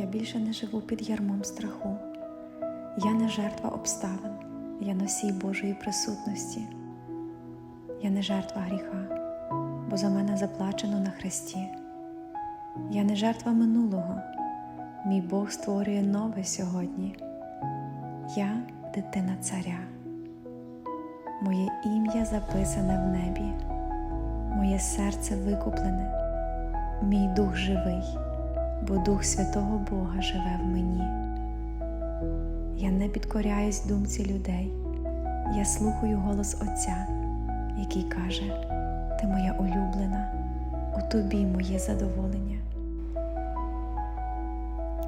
Я більше не живу під ярмом страху. Я не жертва обставин, я носій Божої присутності. Я не жертва гріха, бо за мене заплачено на хресті. Я не жертва минулого, мій Бог створює нове сьогодні. Я дитина царя. Моє ім'я записане в небі, моє серце викуплене, мій дух живий, бо Дух Святого Бога живе в мені. Я не підкоряюсь думці людей, я слухаю голос Отця, який каже: Ти моя улюблена, у тобі моє задоволення.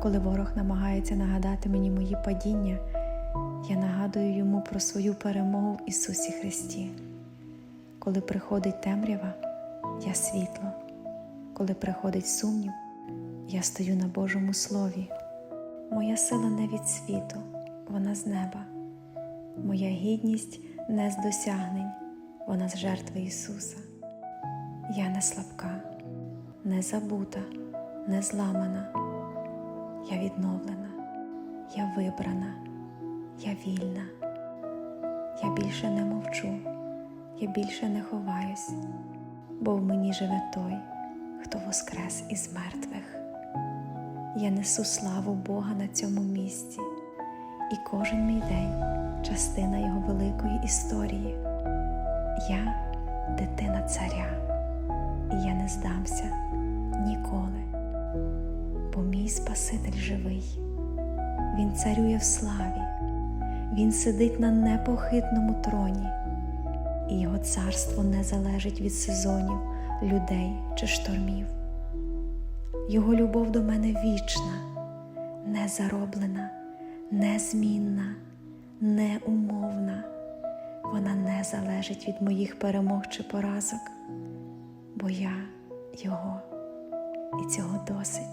Коли ворог намагається нагадати мені мої падіння, я нагадую йому про свою перемогу в Ісусі Христі. Коли приходить темрява, я світло, коли приходить сумнів, я стою на Божому Слові. Моя сила не від світу, вона з неба. Моя гідність не з досягнень, вона з жертви Ісуса. Я не слабка, не забута, не зламана. Я відновлена, я вибрана, я вільна. Я більше не мовчу, я більше не ховаюсь, бо в мені живе той, хто воскрес із мертвих. Я несу славу Бога на цьому місці, і кожен мій день частина Його великої історії. Я дитина царя, і я не здамся ніколи, бо мій Спаситель живий, Він царює в славі, Він сидить на непохитному троні, і Його царство не залежить від сезонів, людей чи штормів. Його любов до мене вічна, незароблена, незмінна, неумовна. Вона не залежить від моїх перемог чи поразок, бо я Його, і цього досить.